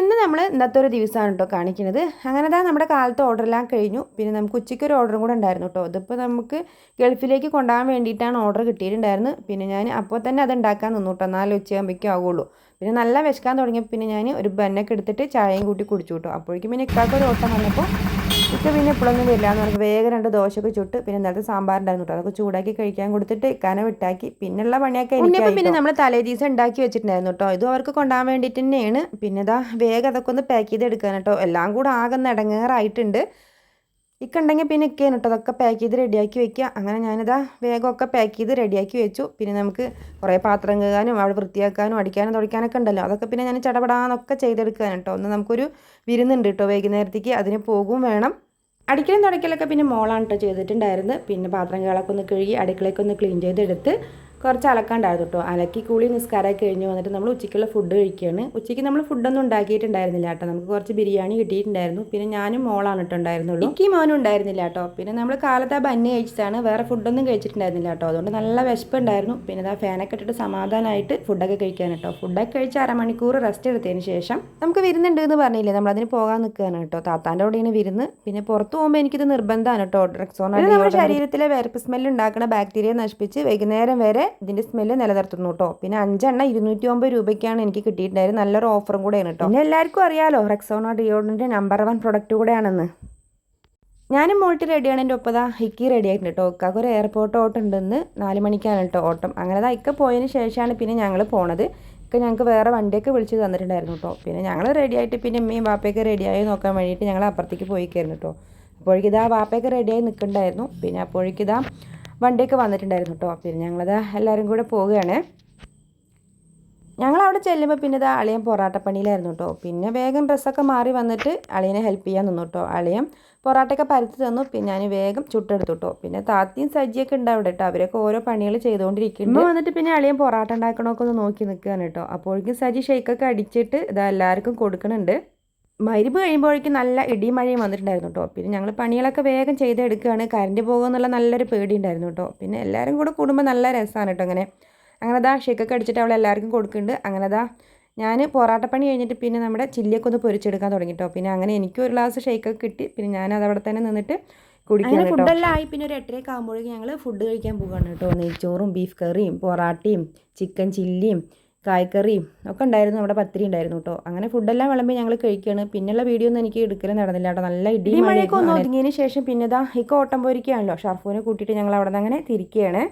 ഇന്ന് നമ്മൾ ഇന്നത്തെ ഒരു ദിവസമാണ് കേട്ടോ കാണിക്കുന്നത്. അങ്ങനെ തന്നെ നമ്മുടെ കാലത്ത് ഓർഡറെല്ലാം കഴിഞ്ഞു. പിന്നെ നമുക്ക് ഉച്ചയ്ക്ക് ഒരു ഓർഡറും കൂടെ ഉണ്ടായിരുന്നു കേട്ടോ അതിപ്പോൾ നമുക്ക് ഗൾഫിലേക്ക് കൊണ്ടുപോകാൻ വേണ്ടിയിട്ടാണ് ഓർഡർ കിട്ടിയിട്ടുണ്ടായിരുന്നത്. പിന്നെ ഞാൻ അപ്പോൾ തന്നെ അത് ഉണ്ടാക്കാൻ നിന്നു കേട്ടോ നാല് ഉച്ചയാകുമ്പോഴേക്കും ആവുള്ളൂ. പിന്നെ നല്ല വിശക്കാൻ തുടങ്ങിയപ്പോൾ പിന്നെ ഞാൻ ഒരു ബന്നൊക്കെ എടുത്തിട്ട് ചായയും കൂട്ടി കുടിച്ചു കേട്ടോ അപ്പോഴേക്കും പിന്നെ ഇക്കാക്കൊരു ഓട്ടം വന്നപ്പോൾ ഇക്ക പിന്നെ ഇപ്പോഴൊന്നും വരില്ല എന്ന് പറഞ്ഞാൽ വേഗം രണ്ട് ദോശയൊക്കെ ചുട്ട് പിന്നെ ഇന്നലത്തെ സാമ്പാറുണ്ടായിരുന്നു കേട്ടോ. അതൊക്കെ ചൂടാക്കി കഴിക്കാൻ കൊടുത്തിട്ട് ഇക്കാനെ വിട്ടാക്കി. പിന്നെയുള്ള പണിയൊക്കെ എനിക്ക് പിന്നെ നമ്മൾ തലേ ദിവസം ഉണ്ടാക്കി വെച്ചിട്ടുണ്ടായിരുന്നു കേട്ടോ. ഇതും അവർക്ക് കൊണ്ടാൻ വേണ്ടിയിട്ട് തന്നെയാണ്. പിന്നെ ഇതാ വേഗം അതൊക്കെ ഒന്ന് പാക്ക് ചെയ്ത് എടുക്കാൻ കേട്ടോ. എല്ലാം കൂടെ ആകെ ഇടങ്ങേറായിട്ടുണ്ട്. ഇക്ക ഉണ്ടെങ്കിൽ പിന്നെ ഇക്കേന് കേട്ടോ അതൊക്കെ പാക്ക് ചെയ്ത് റെഡിയാക്കി വെക്കുക അങ്ങനെ ഞാനിതാ വേഗമൊക്കെ പാക്ക് ചെയ്ത് റെഡിയാക്കി വെച്ചു. പിന്നെ നമുക്ക് കുറേ പാത്രം കഴുകാനും അവിടെ വൃത്തിയാക്കാനും അടിക്കാനും തുടയ്ക്കാനൊക്കെ ഉണ്ടല്ലോ. അതൊക്കെ പിന്നെ ഞാൻ ചടപടാന്നൊക്കെ ചെയ്തെടുക്കാൻ കേട്ടോ. ഒന്ന് നമുക്കൊരു വിരുന്നുണ്ട് കേട്ടോ വൈകുന്നേരത്തേക്ക്. അതിന് പോകും വേണം. അടിക്കലും തുടയ്ക്കലൊക്കെ പിന്നെ മോളാണ് കേട്ടോ ചെയ്തിട്ടുണ്ടായിരുന്നത്. പിന്നെ പാത്രം കേളൊക്കെ ഒന്ന് കഴുകി അടുക്കളയൊക്കെ ഒന്ന് ക്ലീൻ ചെയ്തെടുത്ത് കുറച്ച് അലക്കാണ്ടായിരുന്നു കേട്ടോ അലക്കി കൂളി നിസ്കാരമൊക്കെ കഴിഞ്ഞ് വന്നിട്ട് നമ്മൾ ഉച്ചയ്ക്കുള്ള ഫുഡ് കഴിക്കുകയാണ് ഉച്ചയ്ക്ക് നമ്മൾ ഫുഡൊന്നും ഉണ്ടാക്കിയിട്ടുണ്ടായിരുന്നില്ല കേട്ടോ നമുക്ക് കുറച്ച് ബിരിയാണി കിട്ടിയിട്ടുണ്ടായിരുന്നു. പിന്നെ ഞാനും മോളാണ് കേട്ടോ ഉണ്ടായിരുന്നുള്ളൂ. എനിക്ക് മോനും ഉണ്ടായിരുന്നില്ല കേട്ടോ പിന്നെ നമ്മൾ കാലത്ത് ആ ബന്നി കഴിച്ചിട്ടാണ് വേറെ ഫുഡൊന്നും കഴിച്ചിട്ടുണ്ടായിരുന്നില്ല കേട്ടോ അതുകൊണ്ട് നല്ല വിശപ്പുണ്ടായിരുന്നു പിന്നെ ആ ഫാനൊക്കെ ഇട്ടിട്ട് സമാധാനമായിട്ട് ഫുഡൊക്കെ കഴിക്കാൻ കേട്ടോ ഫുഡൊക്കെ കഴിച്ച് അരമണിക്കൂർ റെസ്റ്റ് എടുത്തതിന് ശേഷം നമുക്ക് വിരുന്നുണ്ട് എന്ന് പറഞ്ഞില്ലേ? നമ്മളതിന് പോകാൻ നിൽക്കുകയാണ് കേട്ടോ താത്താന്റെ കൂടെയാണ് വിരുന്ന്. പിന്നെ പുറത്ത് പോകുമ്പോൾ എനിക്കിത് നിർബന്ധമാണ് കേട്ടോ ഡ്രക്സോൺ നമ്മുടെ ശരീരത്തിലെ വേർപ്പ് സ്മെല്ല് ഉണ്ടാക്കുന്ന ബാക്ടീരിയ നശിപ്പിച്ച് വൈകുന്നേരം വരെ ഇതിന്റെ സ്മെല്ല് നിലനിർത്തുന്നു കേട്ടോ പിന്നെ അഞ്ചെണ്ണ ഇരുന്നൂറ്റി ഒമ്പത് രൂപയ്ക്കാണ് എനിക്ക് കിട്ടിയിട്ടുണ്ടായിരുന്നത് നല്ലൊരു ഓഫറും കൂടെയാണ് കേട്ടോ പിന്നെ എല്ലാവർക്കും അറിയാലോ റെക്സോണ ഡിയോഡിന്റെ നമ്പർ വൺ പ്രൊഡക്റ്റ് കൂടെയാണെന്ന്. ഞാനും മോൾട്ടി റെഡിയാണ് എന്റെ ഒപ്പതാ ഹിക്കി റെഡി ആയിട്ടുണ്ട് കേട്ടോ ഇക്കാക്ക് ഒരു എയർപോർട്ട് ഓട്ടം ഉണ്ടെന്ന് നാല് മണിക്കാണ് കേട്ടോ ഓട്ടം. അങ്ങനെ ഇക്ക പോയതിന് ശേഷമാണ് പിന്നെ ഞങ്ങൾ പോണത്. ഒക്കെ ഞങ്ങൾക്ക് വേറെ വണ്ടിയൊക്കെ വിളിച്ച് തന്നിട്ടുണ്ടായിരുന്നു കേട്ടോ പിന്നെ ഞങ്ങൾ റെഡി ആയിട്ട് പിന്നെ അമ്മയും വാപ്പയൊക്കെ റെഡിയായി നോക്കാൻ വേണ്ടിയിട്ട് ഞങ്ങൾ അപ്പുറത്തേക്ക് പോയിക്കായിരുന്നു കേട്ടോ അപ്പോഴേക്കിതാ വാപ്പയൊക്കെ റെഡിയായി നിൽക്കുന്നുണ്ടായിരുന്നു പിന്നെ അപ്പോഴേക്കിതാ വണ്ടിയൊക്കെ വന്നിട്ടുണ്ടായിരുന്നു കേട്ടോ പിന്നെ ഞങ്ങളത് എല്ലാവരും കൂടെ പോവുകയാണ്. ഞങ്ങൾ അവിടെ ചെല്ലുമ്പോൾ പിന്നെ ഇത് അളിയൻ പൊറാട്ടപ്പണിയിലായിരുന്നു കേട്ടോ പിന്നെ വേഗം ഡ്രസ്സൊക്കെ മാറി വന്നിട്ട് അളിയനെ ഹെൽപ്പ് ചെയ്യാൻ നിന്നു കേട്ടോ അളിയൻ പൊറാട്ടയൊക്കെ പരത്തി തന്നു. പിന്നെ ഞാൻ വേഗം ചുട്ടെടുത്തു കേട്ടോ പിന്നെ താത്തിയും സജ്ജിയൊക്കെ ഉണ്ട് അവിടെ കേട്ടോ അവരൊക്കെ ഓരോ പണികൾ ചെയ്തുകൊണ്ടിരിക്കുന്നു വന്നിട്ട് പിന്നെ അളിയൻ പൊറാട്ട ഉണ്ടാക്കണമൊക്കെ ഒന്ന് നോക്കി നിൽക്കുകയാണ് കേട്ടോ അപ്പോഴേക്കും സജി ഷെയ്ക്കൊക്കെ അടിച്ചിട്ട് ഇതാ എല്ലാവർക്കും കൊടുക്കുന്നുണ്ട് മരുവ് കഴിയുമ്പോഴേക്കും നല്ല ഇടിയും മഴയും വന്നിട്ടുണ്ടായിരുന്നു കേട്ടോ. പിന്നെ ഞങ്ങൾ പണികളൊക്കെ വേഗം ചെയ്തെടുക്കുകയാണ്. കറണ്ട് പോകുമെന്നുള്ള നല്ലൊരു പേടി ഉണ്ടായിരുന്നു കേട്ടോ. പിന്നെ എല്ലാവരും കൂടെ കൂടുമ്പോൾ നല്ല രസമാണ് കേട്ടോ അങ്ങനെ. അങ്ങനെ അതാ ഷേക്കൊക്കെ അടിച്ചിട്ട് അവൾ എല്ലാവർക്കും കൊടുക്കുന്നുണ്ട്. അങ്ങനെ അതാ ഞാൻ പൊറാട്ടപ്പണി കഴിഞ്ഞിട്ട് പിന്നെ നമ്മുടെ ചില്ലിയൊക്കെ ഒന്ന് പൊരിച്ചെടുക്കാൻ തുടങ്ങി കേട്ടോ. പിന്നെ അങ്ങനെ എനിക്ക് ഒരു ഗ്ലാസ് ഷേക്കൊക്കെ കിട്ടി. പിന്നെ ഞാൻ അത് അവിടെ തന്നെ നിന്നിട്ട് കുടിക്കാൻ ഫുഡെല്ലാം ആയി. പിന്നെ ഒരു എട്ടരയൊക്കെ ആകുമ്പോഴേക്കും ഞങ്ങൾ ഫുഡ് കഴിക്കാൻ പോവുകയാണ് കേട്ടോ. നെയ്ച്ചോറും ബീഫ് കറിയും പൊറാട്ടയും ചിക്കൻ ചില്ലിയും കായ്ക്കറിയും ഒക്കെ ഉണ്ടായിരുന്നു. നമ്മുടെ പത്തിരി ഉണ്ടായിരുന്നു കേട്ടോ. അങ്ങനെ ഫുഡെല്ലാം വിളമ്പി ഞങ്ങൾ കഴിക്കുകയാണ് പിന്നെയുള്ള വീഡിയോ ഒന്നും എനിക്ക് എടുക്കലും നടന്നില്ല കേട്ടോ. നല്ല ഇടി മഴയൊക്കെ ഒന്ന് ഒതുങ്ങിയതിന് ശേഷം പിന്നെ ഇതാ ഇക്കോട്ടം പോയിരിക്കുകയാണല്ലോ. ഷർഫൂനെ കൂട്ടിയിട്ട് ഞങ്ങൾ അവിടെ നിന്ന് അങ്ങനെ തിരിക്കുകയാണ്.